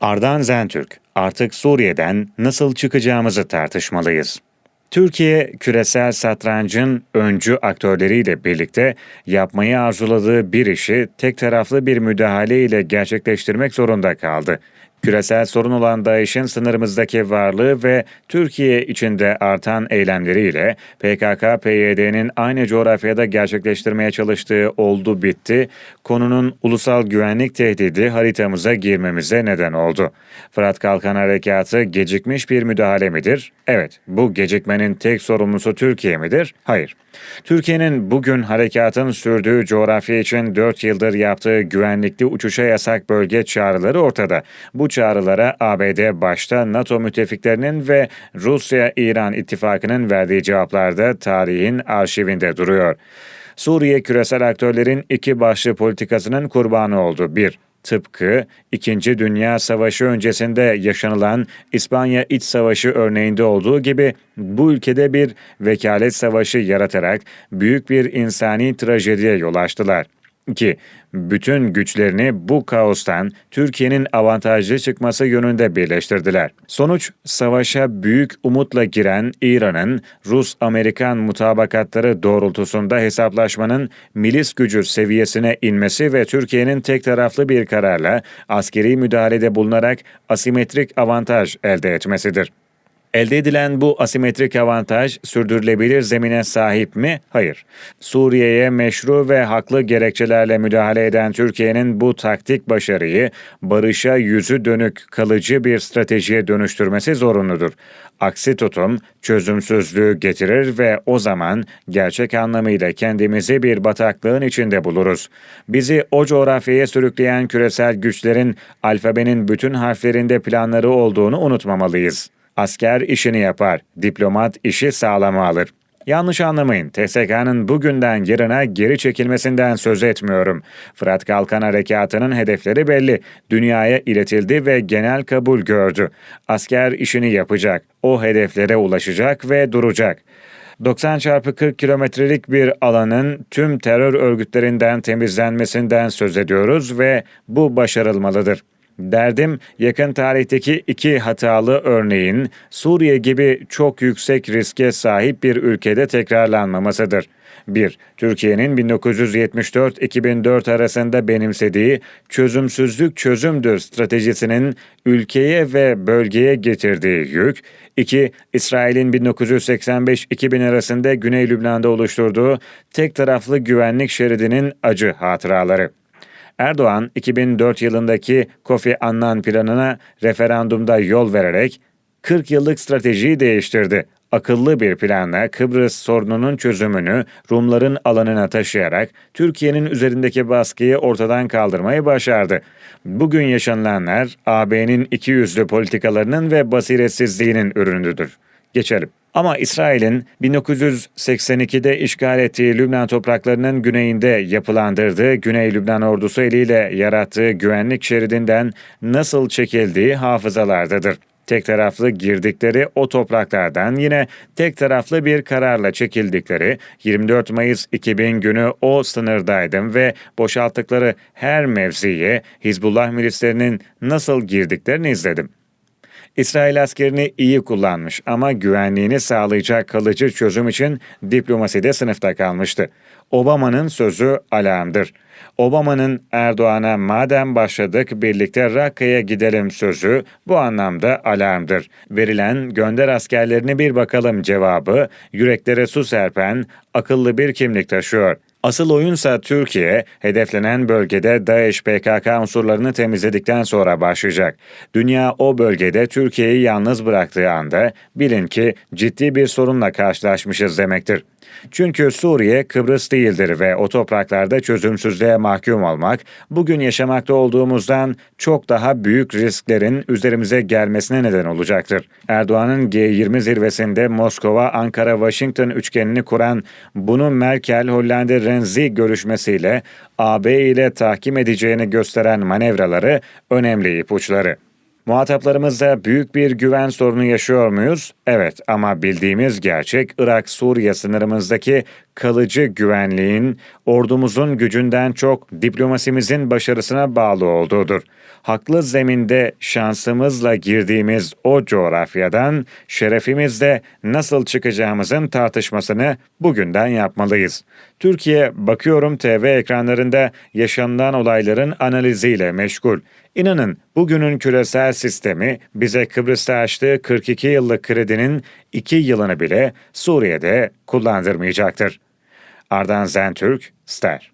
Ardan Zentürk, artık Suriye'den nasıl çıkacağımızı tartışmalıyız. Türkiye, küresel satrancın öncü aktörleriyle birlikte yapmayı arzuladığı bir işi tek taraflı bir müdahale ile gerçekleştirmek zorunda kaldı. Küresel sorun olan DAEŞ'in sınırımızdaki varlığı ve Türkiye içinde artan eylemleriyle PKK-PYD'nin aynı coğrafyada gerçekleştirmeye çalıştığı oldu bitti, konunun ulusal güvenlik tehdidi haritamıza girmemize neden oldu. Fırat Kalkan Harekatı gecikmiş bir müdahale midir? Evet. Bu gecikmenin tek sorumlusu Türkiye midir? Hayır. Türkiye'nin bugün harekatın sürdüğü coğrafya için 4 yıldır yaptığı güvenlikli uçuşa yasak bölge çağrıları ortada. Bu çağrılara ABD başta NATO müttefiklerinin ve Rusya-İran ittifakının verdiği cevaplar da tarihin arşivinde duruyor. Suriye küresel aktörlerin iki başlı politikasının kurbanı oldu. 1. Tıpkı İkinci Dünya Savaşı öncesinde yaşanılan İspanya İç Savaşı örneğinde olduğu gibi bu ülkede bir vekalet savaşı yaratarak büyük bir insani trajediye yol açtılar. 2. Bütün güçlerini bu kaostan Türkiye'nin avantajlı çıkması yönünde birleştirdiler. Sonuç, savaşa büyük umutla giren İran'ın Rus-Amerikan mutabakatları doğrultusunda hesaplaşmanın milis gücü seviyesine inmesi ve Türkiye'nin tek taraflı bir kararla askeri müdahalede bulunarak asimetrik avantaj elde etmesidir. Elde edilen bu asimetrik avantaj sürdürülebilir zemine sahip mi? Hayır. Suriye'ye meşru ve haklı gerekçelerle müdahale eden Türkiye'nin bu taktik başarıyı barışa yüzü dönük kalıcı bir stratejiye dönüştürmesi zorunludur. Aksi tutum çözümsüzlüğü getirir ve o zaman gerçek anlamıyla kendimizi bir bataklığın içinde buluruz. Bizi o coğrafyaya sürükleyen küresel güçlerin alfabenin bütün harflerinde planları olduğunu unutmamalıyız. Asker işini yapar, diplomat işi sağlama alır. Yanlış anlamayın, TSK'nın bugünden yarına geri çekilmesinden söz etmiyorum. Fırat Kalkan Harekatı'nın hedefleri belli. Dünyaya iletildi ve genel kabul gördü. Asker işini yapacak, o hedeflere ulaşacak ve duracak. 90 çarpı 40 kilometrelik bir alanın tüm terör örgütlerinden temizlenmesinden söz ediyoruz ve bu başarılmalıdır. Derdim yakın tarihteki iki hatalı örneğin Suriye gibi çok yüksek riske sahip bir ülkede tekrarlanmamasıdır. 1. Türkiye'nin 1974-2004 arasında benimsediği çözümsüzlük çözümdür stratejisinin ülkeye ve bölgeye getirdiği yük. 2. İsrail'in 1985-2000 arasında Güney Lübnan'da oluşturduğu tek taraflı güvenlik şeridinin acı hatıraları. Erdoğan 2004 yılındaki Kofi Annan planına referandumda yol vererek 40 yıllık stratejiyi değiştirdi. Akıllı bir planla Kıbrıs sorununun çözümünü Rumların alanına taşıyarak Türkiye'nin üzerindeki baskıyı ortadan kaldırmayı başardı. Bugün yaşanılanlar AB'nin ikiyüzlü politikalarının ve basiretsizliğinin ürünüdür. Geçelim. Ama İsrail'in 1982'de işgal ettiği Lübnan topraklarının güneyinde yapılandırdığı Güney Lübnan ordusu eliyle yarattığı güvenlik şeridinden nasıl çekildiği hafızalardadır. Tek taraflı girdikleri o topraklardan yine tek taraflı bir kararla çekildikleri 24 Mayıs 2000 günü o sınırdaydım ve boşalttıkları her mevziye Hizbullah milislerinin nasıl girdiklerini izledim. İsrail askerini iyi kullanmış ama güvenliğini sağlayacak kalıcı çözüm için diplomaside sınıfta kalmıştı. Obama'nın sözü alarmdır. Obama'nın Erdoğan'a madem başladık birlikte Rakka'ya gidelim sözü bu anlamda alarmdır. Verilen gönder askerlerini bir bakalım cevabı yüreklere su serpen akıllı bir kimlik taşıyor. Asıl oyunsa Türkiye, hedeflenen bölgede DAEŞ PKK unsurlarını temizledikten sonra başlayacak. Dünya o bölgede Türkiye'yi yalnız bıraktığı anda bilin ki ciddi bir sorunla karşılaşmışız demektir. Çünkü Suriye Kıbrıs değildir ve o topraklarda çözümsüzlüğe mahkum olmak bugün yaşamakta olduğumuzdan çok daha büyük risklerin üzerimize gelmesine neden olacaktır. Erdoğan'ın G20 zirvesinde Moskova, Ankara, Washington üçgenini kuran bunu Merkel, Hollanda, Renzi görüşmesiyle AB ile tahkim edeceğini gösteren manevraları önemli ipuçları. Muhataplarımızda büyük bir güven sorunu yaşıyor muyuz? Evet ama bildiğimiz gerçek Irak-Suriye sınırımızdaki kalıcı güvenliğin ordumuzun gücünden çok diplomasimizin başarısına bağlı olduğudur. Haklı zeminde şansımızla girdiğimiz o coğrafyadan şerefimizle nasıl çıkacağımızın tartışmasını bugünden yapmalıyız. Türkiye Bakıyorum TV ekranlarında yaşanılan olayların analiziyle meşgul. İnanın bugünün küresel sistemi bize Kıbrıs'ta açtığı 42 yıllık kredinin 2 yılını bile Suriye'de kullandırmayacaktır. Ardan Zentürk, Star.